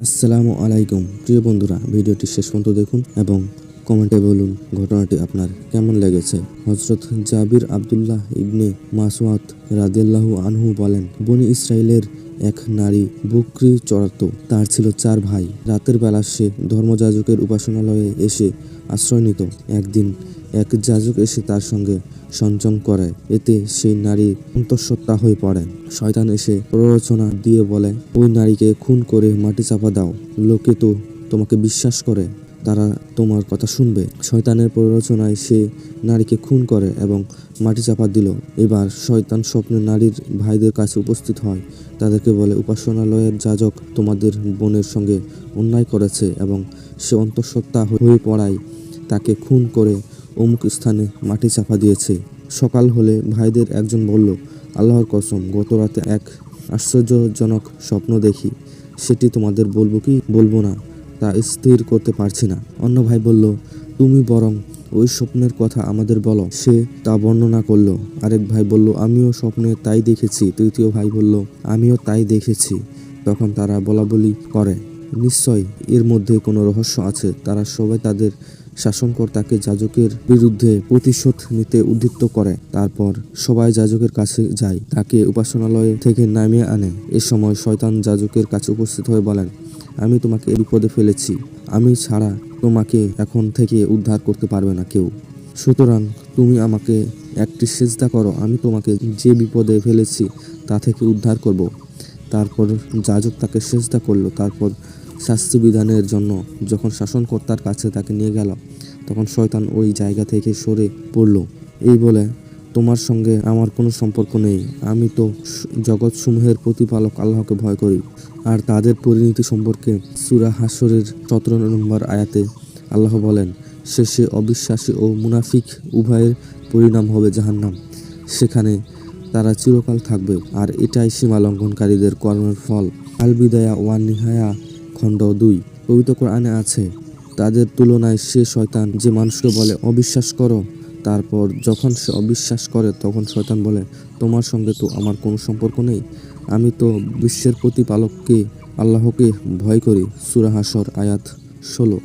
আসসালামু আলাইকুম। প্রিয় বন্ধুরা, ভিডিওটি শেষ পর্যন্ত দেখুন এবং কমেন্টে বলুন ঘটনাটি আপনার কেমন লেগেছে। হজরত জাবির আবদুল্লাহ ইবনে মাসওয়াত রাদিয়াল্লাহু আনহু বলেন, বনি ইসরায়েলের এক নারী বকরি চড়াত। তার ছিল চার ভাই। রাতের বেলা সে ধর্মযাজকের উপাসনালয়ে এসে আশ্রয় নিত। একদিন এক যাজক এসে তার সঙ্গে সংযম করে। এতে সেই নারী অন্তঃসত্ত্বা হয়ে পড়েন শয়তান এসে প্ররোচনা দিয়ে বলে, ওই নারীকে খুন করে মাটি চাপা দাও। লোকে তো তোমাকে বিশ্বাস করে। তারা তোমার কথা শুনবে। শয়তানের প্ররোচনায় সে নারীকে খুন করে এবং মাটি চাপা দিল। এবার শয়তান স্বপ্নে নারীর ভাইদের কাছে উপস্থিত হয়। তাদেরকে বলে, উপাসনালয়ের যাজক তোমাদের বোনের সঙ্গে অন্যায় করেছে এবং সে অন্তঃসত্ত্বা হয়ে পড়ায়। তাকে খুন করে অমুক স্থানে মাটি চাপা দিয়েছে। সকাল হলে ভাইদের একজন বলল, আল্লাহর কসম গত রাতে এক আশ্চর্যজনক স্বপ্ন দেখি। সেটি তোমাদের বলব কি? বলব না। তা স্থির করতে পারছি না। অন্য ভাই বলল, তুমি বরং ওই স্বপ্নের কথা আমাদের বলো। সে তা বর্ণনা করল। আরেক ভাই বলল, আমিও স্বপ্নে তাই দেখেছি। তৃতীয় ভাই বলল, আমিও তাই দেখেছি। তখন তারা বলা বলি করে। নিশ্চয় এর মধ্যে কোনো রহস্য আছে। তারা সবাই তাদের শাসনকর্তাকে যাজকের বিরুদ্ধে প্রতিশোধ নিতে উদ্যুক্ত করে। তারপর সবাই যাজকের কাছে যায়। তাকে উপাসনালয় থেকে নামিয়ে আনে। এ সময় শয়তান যাজকের কাছে উপস্থিত হয়ে বলেন আমি তোমাকে বিপদে ফেলেছি। আমি ছাড়া তোমাকে এখন থেকে উদ্ধার করতে পারবে না কেউ। সুতরাং তুমি আমাকে একটি সেজদা করো। আমি তোমাকে যে বিপদে ফেলেছি, তা থেকে উদ্ধার করব। তারপর যাজক তাকে সেজদা করল। তারপর শাস্তি বিধানের জন্য যখন শাসনকর্তার কাছে তাকে নিয়ে গেল, তখন শয়তান ওই জায়গা থেকে সরে পড়ল। এই বলে তোমার সঙ্গে আমার কোনো সম্পর্ক নেই। আমি তো জগৎসমূহের প্রতিপালক আল্লাহকে ভয় করি। আর তাদের পরিণতি সম্পর্কে সুরা হাসরের সতেরো নম্বর আয়াতে আল্লাহ বলেন, শেষে অবিশ্বাসী ও মুনাফিক উভয়ের পরিণাম হবে জাহান্নাম। সেখানে তারা চিরকাল থাকবে। আর এটাই সীমা লঙ্ঘনকারীদের কর্মের ফল। আল বিদায়া ওয়ান নিহায়া খণ্ড দুই। পবিত্র কোরআনে আছে, তাদের তুলনায় সে শয়তান যে মানুষকে বলে, অবিশ্বাস করো তারপর যখন সে অবিশ্বাস করে, তখন শয়তান বলে, তোমার সঙ্গে তো আমার কোনো সম্পর্ক নেই। আমি তো বিশ্বের প্রতিপালককে, আল্লাহকে ভয় করি। সুরাহাসর আয়াত ষোলো।